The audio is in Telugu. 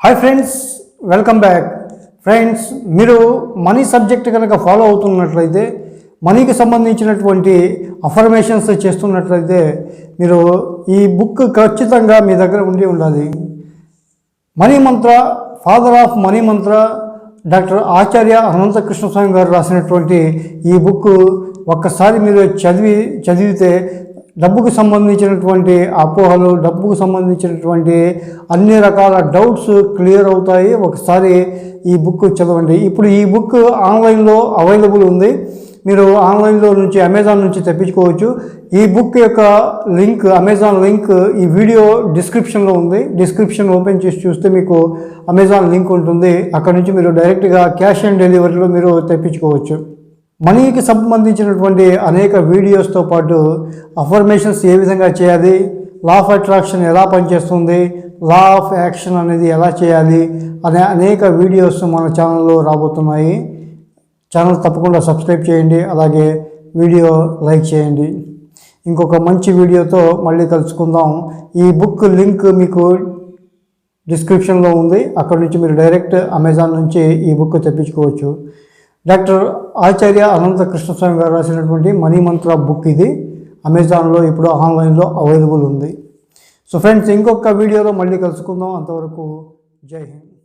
Hi friends welcome back friends మీరు మనీ సబ్జెక్ట్ కనుక ఫాలో అవుతున్నట్లయితే మనీకి సంబంధించినటువంటి అఫర్మేషన్స్ చేస్తున్నట్లయితే మీరు ఈ బుక్ ఖచ్చితంగా మీ దగ్గర ఉండి ఉండాలి. Money mantra father of money mantra doctor Acharya Anantha Krishnaswamy garu రాసినటువంటి ఈ బుక్ ఒక్కసారి మీరు చదివి చదివితే డబ్బుకు సంబంధించినటువంటి అపోహలు డబ్బుకు సంబంధించినటువంటి అన్ని రకాల డౌట్స్ క్లియర్ అవుతాయి. ఒకసారి ఈ బుక్ చదవండి. ఇప్పుడు ఈ బుక్ ఆన్లైన్లో అవైలబుల్ ఉంది. మీరు ఆన్లైన్లో నుంచి అమెజాన్ నుంచి తెప్పించుకోవచ్చు. ఈ బుక్ యొక్క లింక్ అమెజాన్ లింక్ ఈ వీడియో డిస్క్రిప్షన్లో ఉంది. డిస్క్రిప్షన్ ఓపెన్ చేసి చూస్తే మీకు అమెజాన్ లింక్ ఉంటుంది. అక్కడ నుంచి మీరు డైరెక్ట్గా క్యాష్ ఆన్ డెలివరీలో మీరు తెప్పించుకోవచ్చు. మనీకి సంబంధించినటువంటి అనేక వీడియోస్తో పాటు అఫర్మేషన్స్ ఏ విధంగా చేయాలి లా ఆఫ్ అట్రాక్షన్ ఎలా పనిచేస్తుంది లా ఆఫ్ యాక్షన్ అనేది ఎలా చేయాలి అనే అనేక వీడియోస్ మన ఛానల్లో రాబోతున్నాయి. ఛానల్ తప్పకుండా సబ్స్క్రైబ్ చేయండి అలాగే వీడియో లైక్ చేయండి. ఇంకొక మంచి వీడియోతో మళ్ళీ కలుసుకుందాం. ఈ బుక్ లింక్ మీకు డిస్క్రిప్షన్లో ఉంది. అక్కడ నుంచి మీరు డైరెక్ట్ అమెజాన్ నుంచి ఈ బుక్ తెప్పించుకోవచ్చు. డాక్టర్ ఆచార్య అనంత కృష్ణస్వామి గారు రాసినటువంటి మనీ మంత్ర బుక్ ఇది. అమెజాన్లో ఇప్పుడు ఆన్లైన్లో అవైలబుల్ ఉంది. సో ఫ్రెండ్స్ ఇంకొక వీడియోలో మళ్ళీ కలుసుకుందాం. అంతవరకు జై హింద్.